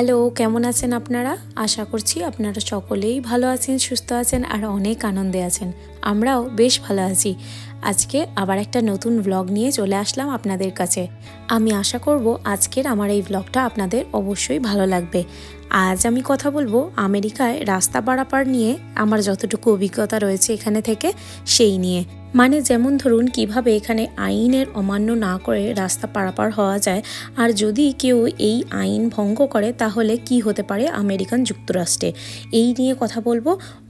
Hello কেমন আছেন আপনারা? আশা করছি আপনারা সকলেই ভালো আছেন, সুস্থ আছেন আর অনেক আনন্দে আছেন। আমরাও বেশ ভালো আছি। আজকে আবার একটা নতুন ব্লগ নিয়ে চলে আসলাম আপনাদের কাছে। আমি আশা করব আজকের আমার এই ব্লগটা আপনাদের অবশ্যই ভালো লাগবে। আজ আমি কথা বলব আমেরিকায় রাস্তা পারাপার নিয়ে, আমার যতটুকু অভিজ্ঞতা রয়েছে এখানে থেকে, সেই নিয়ে। মানে যেমন ধরুন কীভাবে এখানে আইনের অমান্য না করে রাস্তা পারাপার হওয়া যায়, আর যদি কেউ এই আইন ভঙ্গ করে তাহলে কি হতে পারে আমেরিকান যুক্তরাষ্ট্রে? এই নিয়ে কথা বলব।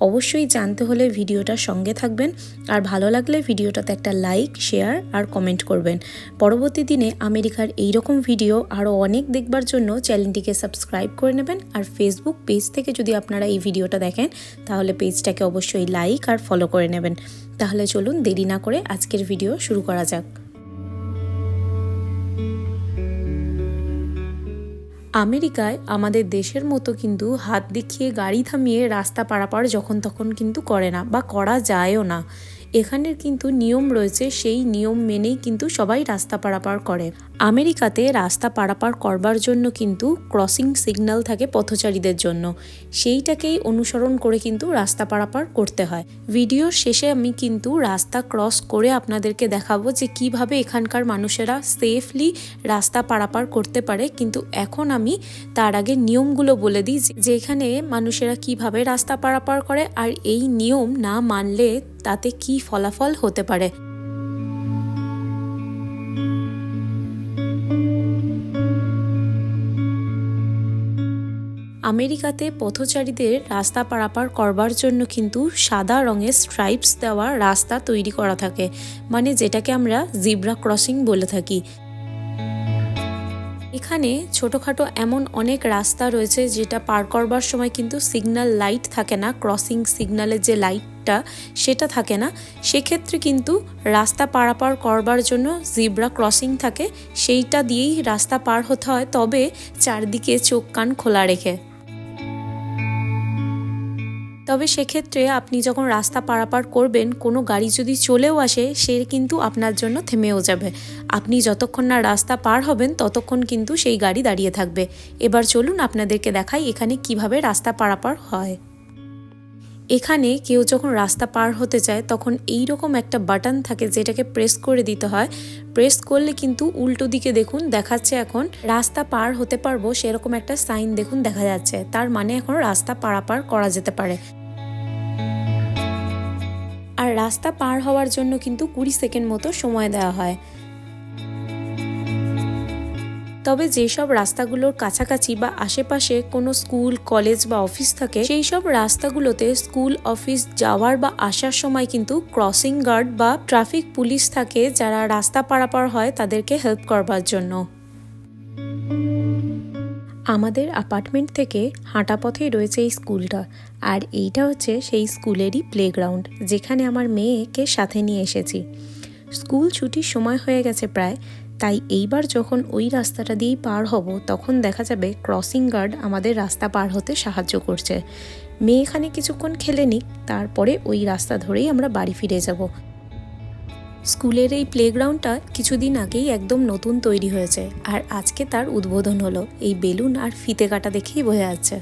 অবশ্যই জানতে হলে ভিডিওটার সঙ্গে থাকবেন। আর ভালো লাগলে ভিডিওটাতে একটা লাইক, শেয়ার আর কমেন্ট করবেন। পরবর্তী দিনে আমেরিকার এই রকম ভিডিও আরও অনেক দেখবার জন্য চ্যানেলটিকে সাবস্ক্রাইব করে নেবেন। আর ফেসবুক পেজ থেকে যদি আপনারা এই ভিডিওটা দেখেন, তাহলে পেজটাকে অবশ্যই লাইক আর ফলো করে নেবেন। তাহলে চলুন দেরি না করে আজকের ভিডিও শুরু করা যাক। আমেরিকায় আমাদের দেশের মতো কিন্তু হাত দেখিয়ে গাড়ি থামিয়ে রাস্তা পারাপার যখন তখন কিন্তু করে না বা করা যায়ও না। এখানের কিন্তু নিয়ম রয়েছে, সেই নিয়ম মেনেই কিন্তু সবাই রাস্তা পারাপার করে। আমেরিকাতে রাস্তা পারাপার করবার জন্য কিন্তু ক্রসিং সিগন্যাল থাকে পথচারীদের জন্য। সেইটাকেই অনুসরণ করে কিন্তু রাস্তা পারাপার করতে হয়। ভিডিওর শেষে আমি কিন্তু রাস্তা ক্রস করে আপনাদেরকে দেখাবো যে কীভাবে এখানকার মানুষেরা সেফলি রাস্তা পারাপার করতে পারে। কিন্তু এখন আমি তার আগে নিয়মগুলো বলে দিই যে এখানে মানুষেরা কীভাবে রাস্তা পারাপার করে আর এই নিয়ম না মানলে তাতে কি ফলাফল হতে পারে? আমেরিকাতে পথচারীদের রাস্তা পারাপার করবার জন্য কিন্তু সাদা রঙের স্ট্রাইপস দেওয়া রাস্তা তৈরি করা থাকে মানে যেটাকে আমরা জিব্রা ক্রসিং বলে থাকি। এখানে ছোটোখাটো এমন অনেক রাস্তা রয়েছে যেটা পার করবার সময় কিন্তু সিগন্যাল লাইট থাকে না ক্রসিং সিগন্যালের যে লাইটটা সেটা থাকে না। সেক্ষেত্রে কিন্তু রাস্তা পারাপার করবার জন্য জিব্রা ক্রসিং থাকে, সেইটা দিয়েই রাস্তা পার হতে হয়। তবে চারদিকে চোখ কান খোলা রেখে। তবে সেক্ষেত্রে আপনি যখন রাস্তা পারাপার করবেন, কোনো গাড়ি যদি চলেও আসে, সে কিন্তু আপনার জন্য থেমেও যাবে। আপনি যতক্ষণ না রাস্তা পার হবেন, ততক্ষণ কিন্তু সেই গাড়ি দাঁড়িয়ে থাকবে। এবার চলুন আপনাদেরকে দেখাই এখানে কীভাবে রাস্তা পারাপার হয়। এখানে কেউ যখন রাস্তা পার হতে চায়, তখন এই রকম একটা বাটন থাকে যেটাকে প্রেস করে দিতে হয়। প্রেস করলে কিন্তু উল্টো দিকে দেখুন, দেখাচ্ছে এখন রাস্তা পার হতে পারব, সেরকম একটা সাইন দেখুন দেখা যাচ্ছে। তার মানে এখন রাস্তা পারাপার করা যেতে পারে। রাস্তা পার হওয়ার জন্য কিন্তু কুড়ি সেকেন্ড মতো সময় দেওয়া হয়। তবে যেসব রাস্তাগুলোর কাছাকাছি বা আশেপাশে কোনো স্কুল, কলেজ বা অফিস থাকে সেই সব রাস্তাগুলোতে স্কুল, অফিস যাওয়ার বা আসার সময় কিন্তু ক্রসিং গার্ড বা ট্রাফিক পুলিশ থাকে যারা রাস্তা পারাপার হয় তাদেরকে হেল্প করবার জন্য। আমাদের অ্যাপার্টমেন্ট থেকে হাঁটা পথেই রয়েছে এই স্কুলটা। আর এইটা হচ্ছে সেই স্কুলেরই প্লেগ্রাউন্ড যেখানে আমার মেয়েকে সাথে নিয়ে এসেছি। স্কুল ছুটির সময় হয়ে গেছে প্রায়, তাই এইবার যখন ওই রাস্তাটা দিয়েই পার হব, তখন দেখা যাবে ক্রসিং গার্ড আমাদের রাস্তা পার হতে সাহায্য করছে। মেয়ে এখানে কিছুক্ষণ খেলে নিক, তারপরে ওই রাস্তা ধরেই আমরা বাড়ি ফিরে যাব। স্কুলের এই প্লেগ্রাউন্ডটা কিছুদিন আগেই একদম নতুন তৈরি হয়েছে আর আজকে তার উদ্বোধন হলো। এই বেলুন আর ফিতে কাটা দেখেই বোঝা যাচ্ছে।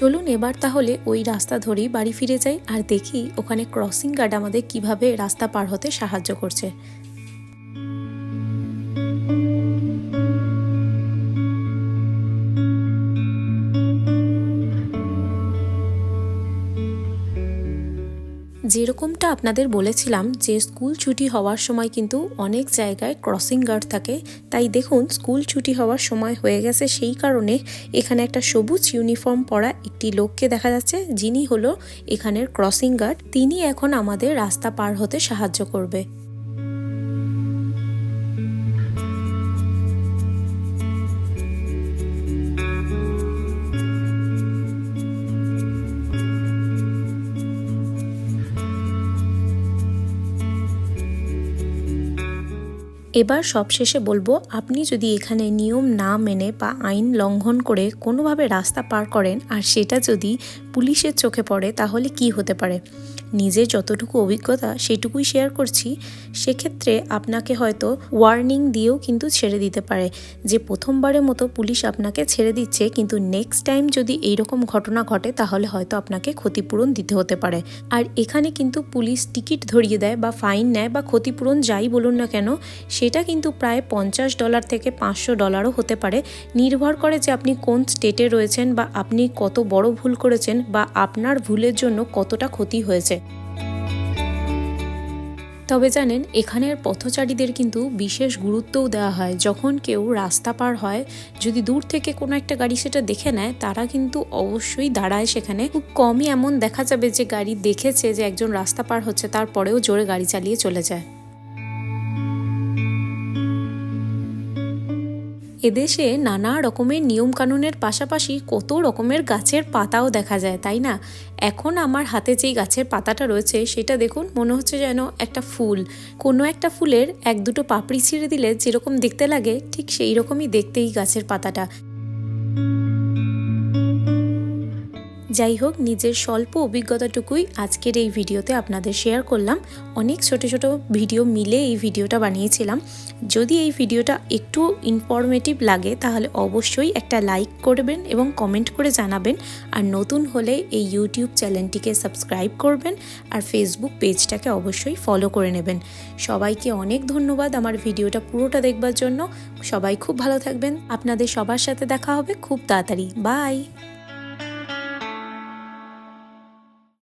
চলুন এবার তাহলে ওই রাস্তা ধরেই বাড়ি ফিরে যাই আর দেখি ওখানে ক্রসিং গার্ড আমাদের কীভাবে রাস্তা পার হতে সাহায্য করছে। যেরকমটা আপনাদের বলেছিলাম যে স্কুল ছুটি হওয়ার সময় কিন্তু অনেক জায়গায় ক্রসিং গার্ড থাকে, তাই দেখুন স্কুল ছুটি হওয়ার সময় হয়ে গেছে সেই কারণে এখানে একটা সবুজ ইউনিফর্ম পরা একটি লোককে দেখা যাচ্ছে, যিনি হলো এখানের ক্রসিং গার্ড তিনি এখন আমাদের রাস্তা পার হতে সাহায্য করবে। এবার সবশেষে বলব, আপনি যদি এখানে নিয়ম না মেনে বা আইন লঙ্ঘন করে কোনোভাবে রাস্তা পার করেন আর সেটা যদি পুলিশের চোখে পড়ে, তাহলে কি হতে পারে? নিজের যতটুকু অভিজ্ঞতা সেটুকুই শেয়ার করছি। সেক্ষেত্রে আপনাকে হয়তো ওয়ার্নিং দিয়েও কিন্তু ছেড়ে দিতে পারে যে প্রথমবারের মতো পুলিশ আপনাকে ছেড়ে দিচ্ছে, কিন্তু নেক্সট টাইম যদি এইরকম ঘটনা ঘটে, তাহলে হয়তো আপনাকে ক্ষতিপূরণ দিতে হতে পারে। আর এখানে কিন্তু পুলিশ টিকিট ধরিয়ে দেয় বা ফাইন নেয় বা ক্ষতিপূরণ যাই বলুন না কেন সেটা কিন্তু প্রায় পঞ্চাশ ডলার থেকে পাঁচশো ডলারও হতে পারে। নির্ভর করে যে আপনি কোন স্টেটে রয়েছেন বা আপনি কত বড় ভুল করেছেন বা আপনার ভুলের জন্য কতটা ক্ষতি হয়েছে। তবে জানেন, এখানের পথচারীদের কিন্তু বিশেষ গুরুত্বও দেওয়া হয়। যখন কেউ রাস্তা পার হয়, যদি দূর থেকে কোনো একটা গাড়ি সেটা দেখে নেয়, তারা কিন্তু অবশ্যই দাঁড়ায় সেখানে। খুব কমই এমন দেখা যাবে যে গাড়ি দেখেছে যে একজন রাস্তা পার হচ্ছে, তারপরেও জোরে গাড়ি চালিয়ে চলে যায়। এদেশে নানা রকমের নিয়মকানুনের পাশাপাশি কত রকমের গাছের পাতাও দেখা যায়, তাই না? এখন আমার হাতে যেই গাছের পাতাটা রয়েছে, সেটা দেখুন, মনে হচ্ছে যেন একটা ফুল। কোনো একটা ফুলের এক দুটো পাপড়ি ছিঁড়ে দিলে যেরকম দেখতে লাগে, ঠিক সেই রকমই দেখতে এই গাছের পাতাটা। যাই হোক, নিজের স্বল্প অভিজ্ঞতাটুকুই আজকের এই ভিডিওতে আপনাদের শেয়ার করলাম। অনেক ছোট ছোট ভিডিও মিলে এই ভিডিওটা বানিয়েছিলাম। যদি এই ভিডিওটা একটু ইনফরমেটিভ লাগে, তাহলে অবশ্যই একটা লাইক করবেন এবং কমেন্ট করে জানাবেন। আর নতুন হলে এই ইউটিউব চ্যানেলটিকে সাবস্ক্রাইব করবেন আর ফেসবুক পেজটাকে অবশ্যই ফলো করে নেবেন। সবাইকে অনেক ধন্যবাদ আমার ভিডিওটা পুরোটা দেখবার জন্য। সবাই খুব ভালো থাকবেন। আপনাদের সবার সাথে দেখা হবে খুব তাড়াতাড়ি। বাই